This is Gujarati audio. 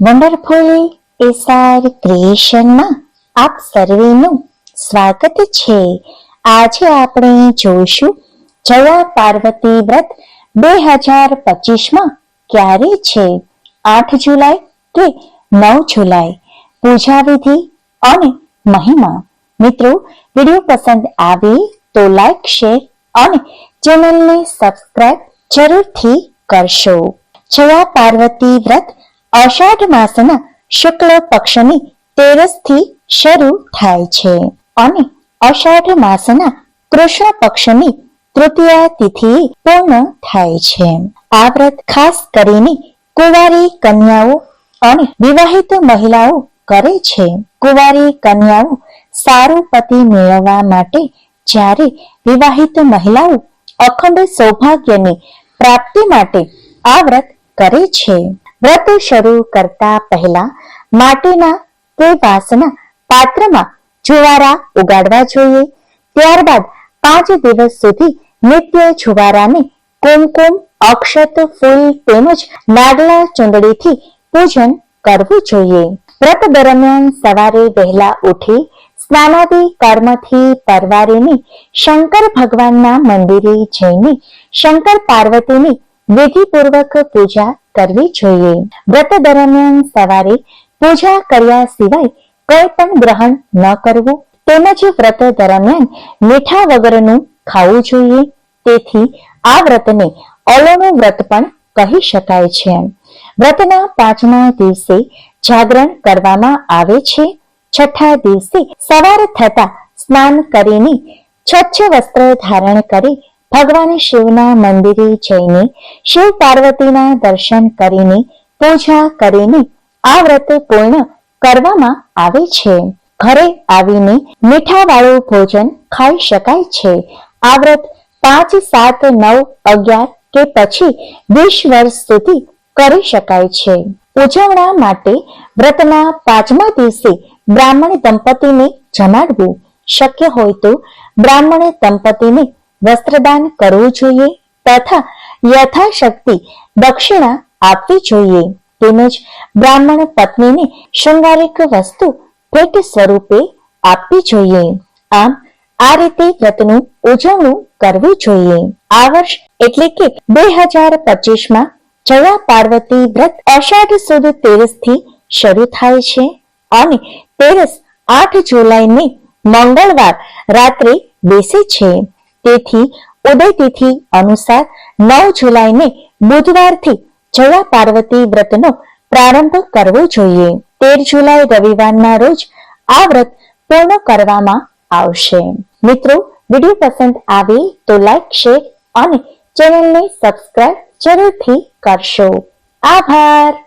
વન્ડરફુલ એસઆર ક્રિએશનમાં આપ સર્વેનું સ્વાગત છે. આજે આપણે જોઈશું જયા પાર્વતી વ્રત બે હજાર પચીસમાં ક્યારે છે? આઠ જુલાઈ કે નવ જુલાઈ? પૂજા વિધિ અને મહિમા. મિત્રો, વીડિયો પસંદ આવે તો લાઈક, શેર અને ચેનલને સબસ્ક્રાઇબ જરૂરથી કરશો. જયા પાર્વતી વ્રત અષાઢ માસના શુક્લ પક્ષની તેરસથી શરૂ થાય છે અને અષાઢ માસના કૃષ્ણ પક્ષની તૃતીય તિથિ પૂર્ણ થાય છે. આ વ્રત ખાસ કરીને કુંવારી કન્યાઓ અને વિવાહિત મહિલાઓ કરે છે. કુંવારી કન્યાઓ સારો પતિ મેળવવા માટે જ્યારે વિવાહિત મહિલાઓ અખંડ સૌભાગ્યની પ્રાપ્તિ માટે આ વ્રત કરે છે. વ્રત શરૂ કરતા પહેલા માટીના કે વાસના પાત્રમાં જુવારા ઉગાડવા જોઈએ. ત્યારબાદ પાંચ દિવસ સુધી નિત્ય જુવારાને કુમકુમ, અક્ષત ફૂલ તેમજ નાગલા ચુંદડીથી પૂજન કરવું જોઈએ. વ્રત દરમિયાન સવારે વહેલા ઉઠી સ્નાનાદિ કર્મથી પરવારીને શંકર ભગવાનના મંદિરે જઈને શંકર પાર્વતીની વિધિપૂર્વક પૂજા કરવી જોઈએ. વ્રત દરમિયાન સવારે પૂજા કર્યા સિવાય કોઈ પણ ગ્રહણ ન કરવું તેમજ વ્રત દરમિયાન મીઠા વગરનું ખાવું જોઈએ. તેથી આ વ્રતને ઓલોનું વ્રત પણ કહી શકાય છે. વ્રતના પાંચમા દિવસે જાગરણ કરવામાં આવે છે. છઠ્ઠા દિવસે સવાર થતા સ્નાન કરીને સ્વચ્છ વસ્ત્ર ધારણ કરી ભગવાન શિવના મંદિરે જઈને શિવ પાર્વતીના દર્શન કરીને પૂજા કરીને આ વ્રત પૂર્ણ કરવામાં આવે છે. ઘરે આવીને મીઠા વાળું ભોજન ખાઈ શકાય છે. આ વ્રત પાંચ, સાત, નવ, અગિયાર કે પછી વીસ વર્ષ સુધી કરી શકાય છે. ઉજવણા માટે વ્રતના પાંચમા દિવસે બ્રાહ્મણ દંપતીને જમાડવું શક્ય હોય તો બ્રાહ્મણ દંપતીને વસ્ત્રદાન કરવું જોઈએ તથા યથાશક્તિ દક્ષિણા આપવી જોઈએ. તેમજ બ્રાહ્મણ પત્નીને શૃંગારિક વસ્તુ ભેટ સ્વરૂપે આપવી જોઈએ. આમ, આ રીતે વ્રતનું ઉજવણું કરવું જોઈએ. આ વર્ષ એટલે કે બે હજાર પચીસમાં જયા પાર્વતી વ્રત અષાઢ સુદ તેરસથી શરૂ થાય છે અને તેરસ આઠ જુલાઈને મંગળવાર રાત્રે બેસે છે. તેથી ઉદય તિથિ અનુસાર નવ જુલાઈને બુધવારથી જયા પાર્વતી વ્રતનો પ્રારંભ કરવો જોઈએ. તેર જુલાઈ રવિવારના રોજ આ વ્રત પૂર્ણ કરવામાં આવશે. મિત્રો, વીડિયો પસંદ આવે તો લાઈક, શેર અને ચેનલને સબસ્ક્રાઇબ જરૂરથી કરશો. આભાર!